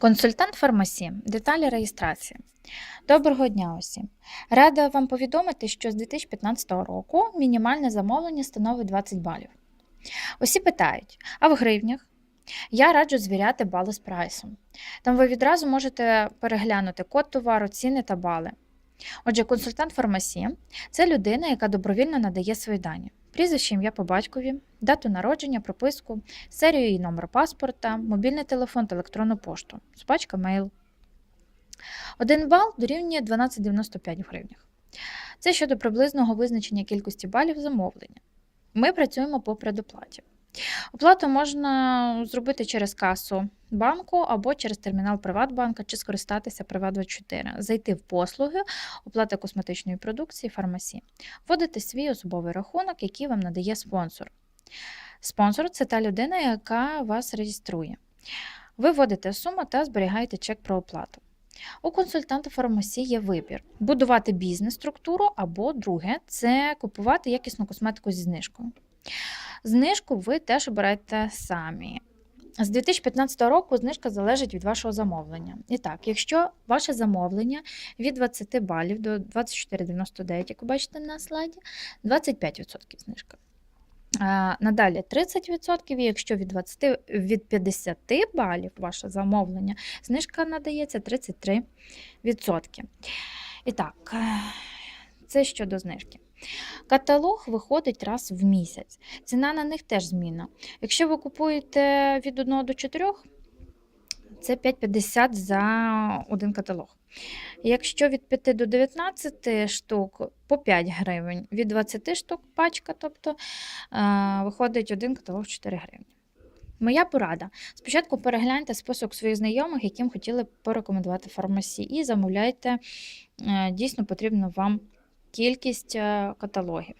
Консультант фармасі. Деталі реєстрації. Доброго дня усім. Рада вам повідомити, що з 2015 року мінімальне замовлення становить 20 балів. Усі питають, а в гривнях? Я раджу звіряти бали з прайсом. Там ви відразу можете переглянути код товару, ціни та бали. Отже, консультант фармасі це людина, яка добровільно надає свої дані. Прізвище, ім'я по батькові, дату народження, прописку, серію і номер паспорта, мобільний телефон та електронну пошту, спачка мейл. Один бал дорівнює 12,95 в гривнях. Це щодо приблизного визначення кількості балів замовлення. Ми працюємо по предоплаті. Оплату можна зробити через касу банку або через термінал Приватбанка чи скористатися Приват24, зайти в послуги, оплата косметичної продукції, фармасі, вводити свій особовий рахунок, який вам надає спонсор. Спонсор це та людина, яка вас реєструє. Ви вводите суму та зберігаєте чек про оплату. У консультанта фармасі є вибір: будувати бізнес-структуру або друге це купувати якісну косметику зі знижкою. Знижку ви теж обираєте самі. З 2015 року знижка залежить від вашого замовлення. І так, якщо ваше замовлення від 20 балів до 24,99, як ви бачите на слайді, 25% знижка. Надалі 30%, і якщо від 20, від 50 балів ваше замовлення, знижка надається 33%. І так, е, це щодо знижки. Каталог виходить раз в місяць. Ціна на них теж змінна. Якщо ви купуєте від 1 до 4, це 5,50 за один каталог. Якщо від 5 до 19 штук по 5 гривень, від 20 штук пачка, тобто е, виходить один каталог 4 гривні. Моя порада. Спочатку перегляньте список своїх знайомих, яким хотіли порекомендувати фармасі, і замовляйте е, дійсно потрібну вам кількість е, каталогів.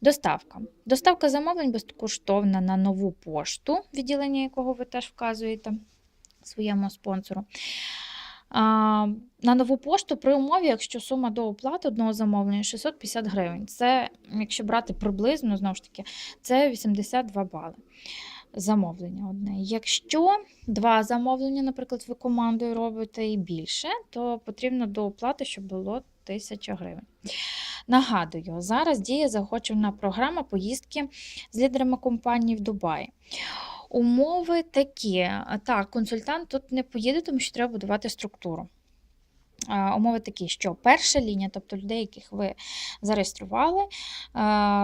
Доставка. Доставка замовлень безкоштовна на нову пошту, відділення якого ви теж вказуєте своєму спонсору. На нову пошту при умові, якщо сума до оплати одного замовлення 650 гривень. Це, якщо брати приблизно, знову ж таки, це 82 бали. Замовлення одне. Якщо два замовлення, наприклад, ви командою робите і більше, то потрібно до оплати, щоб було 1000 гривень. Нагадую, зараз діє заохочувана програма поїздки з лідерами компанії в Дубаї. Умови такі. Так, консультант тут не поїде, тому що треба будувати структуру. Умови такі, що перша лінія, тобто людей, яких ви зареєстрували,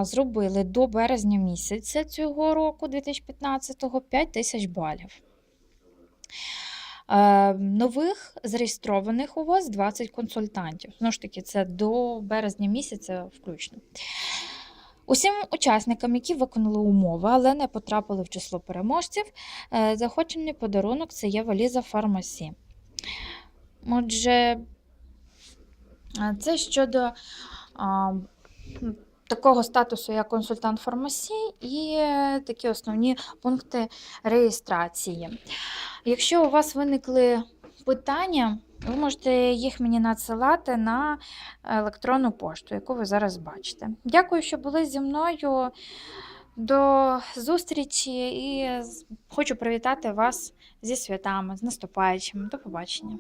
зробили до березня місяця цього року, 2015-го, 5 тисяч балів. Е, Нових зареєстрованих у вас 20 консультантів. Знову ж таки, це до березня місяця включно. Усім учасникам, які виконали умови, але не потрапили в число переможців, е, захочений подарунок це є валіза фармасі. Отже, е, це щодо такого статусу, як консультант фармасі, і е, такі основні пункти реєстрації. Якщо у вас виникли питання, ви можете їх мені надсилати на електронну пошту, яку ви зараз бачите. Дякую, що були зі мною. До зустрічі і хочу привітати вас зі святами, з наступаючими. До побачення.